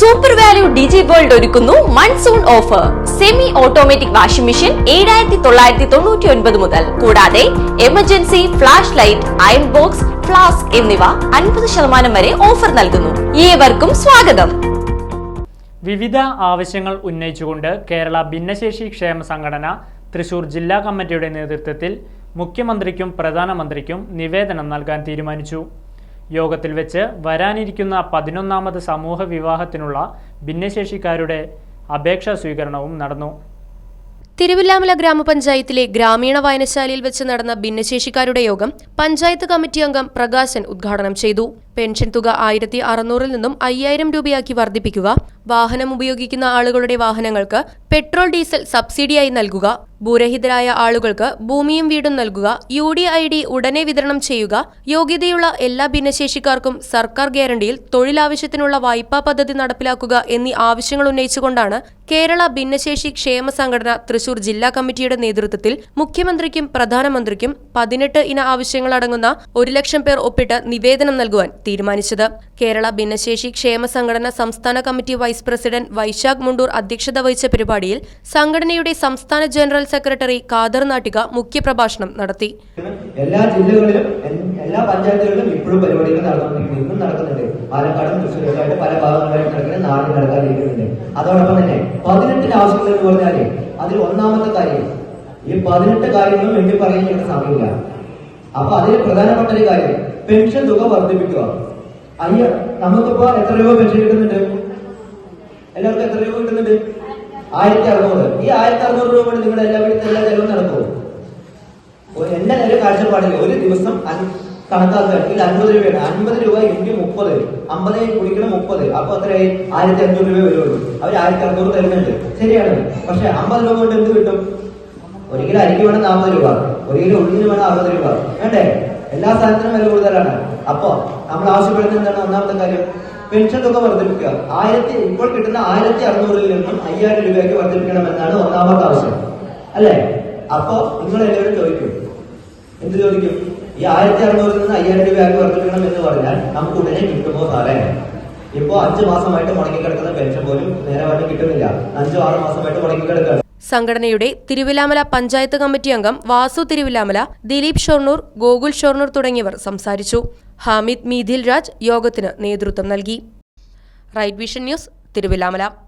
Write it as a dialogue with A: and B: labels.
A: Super value digi world ഒരുക്കുന്നു monsoon offer semi automatic washing machine ഏഴായിരത്തി തൊള്ളായിരത്തി തൊണ്ണൂറ്റി ഒൻപത് മുതൽ. കൂടാതെ emergency flash light iron box flask എന്നിവ അൻപത് ശതമാനം വരെ ഓഫർ നൽകുന്നു. ഏവർക്കും സ്വാഗതം.
B: വിവിധ ആവശ്യങ്ങൾ ഉന്നയിച്ചുകൊണ്ട് കേരള ഭിന്നശേഷി ക്ഷേമ സംഘടന തൃശൂർ ജില്ലാ കമ്മിറ്റിയുടെ നേതൃത്വത്തിൽ മുഖ്യമന്ത്രിക്കും പ്രധാനമന്ത്രിക്കും നിവേദനം നൽകാൻ തീരുമാനിച്ചു. യോഗത്തിൽ വെച്ച് വരാനിരിക്കുന്ന പതിനൊന്നാമത് സമൂഹ വിവാഹത്തിനുള്ള ഭിന്നശേഷിക്കാരുടെ അപേക്ഷാ സ്വീകരണവും നടന്നു.
C: തിരുവില്ലാമല ഗ്രാമപഞ്ചായത്തിലെ ഗ്രാമീണ വായനശാലയിൽ വെച്ച് നടന്ന ഭിന്നശേഷിക്കാരുടെ യോഗം പഞ്ചായത്ത് കമ്മിറ്റി അംഗം പ്രകാശൻ ഉദ്ഘാടനം ചെയ്തു. പെൻഷൻ തുക ആയിരത്തി അറുന്നൂറിൽ നിന്നും അയ്യായിരം രൂപയാക്കി വർദ്ധിപ്പിക്കുക. വാഹനം ഉപയോഗിക്കുന്ന ആളുകളുടെ വാഹനങ്ങൾക്ക് പെട്രോൾ ഡീസൽ സബ്സിഡിയായി നൽകുക. ഭൂരഹിതരായ ആളുകൾക്ക് ഭൂമിയും വീടും നൽകുക. യു ഡി ഐ ഡി ഉടനെ വിതരണം ചെയ്യുക. യോഗ്യതയുള്ള എല്ലാ ഭിന്നശേഷിക്കാർക്കും സർക്കാർ ഗ്യാരണ്ടിയിൽ തൊഴിലാവശ്യത്തിനുള്ള വായ്പാ പദ്ധതി നടപ്പിലാക്കുക എന്നീ ആവശ്യങ്ങൾ ഉന്നയിച്ചുകൊണ്ടാണ് കേരള ഭിന്നശേഷി ക്ഷേമ സംഘടന തൃശൂർ ജില്ലാ കമ്മിറ്റിയുടെ നേതൃത്വത്തിൽ മുഖ്യമന്ത്രിക്കും പ്രധാനമന്ത്രിക്കും പതിനെട്ട് ഇന ആവശ്യങ്ങൾ അടങ്ങുന്ന ഒരു ലക്ഷം പേർ ഒപ്പിട്ട് നിവേദനം നൽകുവാൻ തീരുമാനിച്ചത്. കേരള ഭിന്നശേഷി ക്ഷേമ സംഘടന സംസ്ഥാന committee vice president Vaishakh Mundoor അധ്യക്ഷത വഹിച്ച പരിപാടിയിൽ സംഘടനയുടെ സംസ്ഥാന ജനറൽ സെക്രട്ടറി ഖാദർ നാട്ടിക മുഖ്യപ്രഭാഷണം നടത്തി.
D: എല്ലാ ജില്ലകളിലും എല്ലാ പഞ്ചായത്തുകളിലും ഇപ്പോഴും പരിപാടികൾ നടന്നുകൊണ്ടിരിക്കുന്നു നടക്കുന്നുണ്ട്. പാലക്കാടും തൃശ്ശൂരൊക്കെ പല ഭാഗങ്ങളിലായിട്ട് നാളെ നടക്കാതിരിക്കുന്നുണ്ട് അതോടൊപ്പം തന്നെ പതിനെട്ടിന് ആവശ്യങ്ങൾ എന്ന് പറഞ്ഞാൽ അതിൽ ഒന്നാമത്തെ കാര്യം ഈ പതിനെട്ട് കാര്യങ്ങളും എണ്ണി പറയാൻ ഞങ്ങൾക്ക് സമയമില്ല. അപ്പൊ അതിൽ പ്രധാനപ്പെട്ട ഒരു കാര്യം പെൻഷൻ തുക വർദ്ധിപ്പിക്കുക. അയ്യ നമുക്കിപ്പോ എത്ര രൂപ പെൻഷൻ കിട്ടുന്നുണ്ട്? എല്ലാവർക്കും എത്ര രൂപ കിട്ടുന്നുണ്ട്? ആയിരത്തി അറുന്നൂറ് ഈ ആയിരത്തി അറുന്നൂറ് രൂപ കൊണ്ട് നിങ്ങളുടെ എല്ലാ വീട്ടിൽ എല്ലാ ചെലവും നടക്കുമോ ഒരു- എന്റെ കാഴ്ചപ്പാടില്ല ഒരു ദിവസം കണക്കാക്കുക. ഇത് അൻപത് രൂപയാണ്. അൻപത് രൂപ എനിക്ക് മുപ്പത്. അമ്പത് കുടിക്കണം മുപ്പത്. അപ്പൊ അത്രയായി ആയിരത്തി അഞ്ഞൂറ് രൂപ വരുള്ളൂ അവർ ആയിരത്തി അറുന്നൂറ് തരുന്നുണ്ട്. ശരിയാണ്. പക്ഷെ അമ്പത് രൂപ കൊണ്ട് എന്ത് കിട്ടും? ഒരു കിലോ അരിക്ക് വേണം നാൽപ്പത് രൂപ. ഒരു കിലോ ഉള്ളിന് വേണം അറുപത് രൂപ. വേണ്ടേ എല്ലാ സാധനത്തിനും വില കൂടുതലാണ്. അപ്പോ നമ്മൾ ആവശ്യപ്പെടുന്നത് എന്താണ്? ഒന്നാമത്തെ കാര്യം പെൻഷൻ തുക വർദ്ധിപ്പിക്കുക. ആയിരത്തി ഇപ്പോൾ കിട്ടുന്ന ആയിരത്തി അറുന്നൂറിൽ നിന്നും അയ്യായിരം രൂപയ്ക്ക് വർദ്ധിപ്പിക്കണമെന്നാണ് ഒന്നാമത്തെ ആവശ്യം. അല്ലേ? അപ്പോ നിങ്ങൾ എല്ലാവരും ചോദിക്കും. എന്ത് ചോദിക്കും? ഈ ആയിരത്തി അറുന്നൂറിൽ നിന്ന് അയ്യായിരം രൂപയാക്കി വർദ്ധിപ്പിക്കണം എന്ന് പറഞ്ഞാൽ നമുക്ക് ഉടനെ കിട്ടുമോ സാറേ? ഇപ്പോ അഞ്ചു മാസമായിട്ട് മുടങ്ങി കിടക്കുന്ന പെൻഷൻ പോലും നേരമായിട്ട് കിട്ടുന്നില്ല. അഞ്ചോ ആറ് മാസമായിട്ട് കിടക്കുകയാണ്
C: സംഘടനയുടെ തിരുവിലാമല പഞ്ചായത്ത് കമ്മിറ്റി അംഗം വാസു തിരുവിലാമല ദിലീപ് ഷൊർണൂർ ഗോകുൽ ഷൊർണൂർ തുടങ്ങിയവർ സംസാരിച്ചു. ഹാമിദ് മീഥിൽ രാജ് യോഗത്തിന് നേതൃത്വം നൽകി. Right vision news Thiruvilwamala.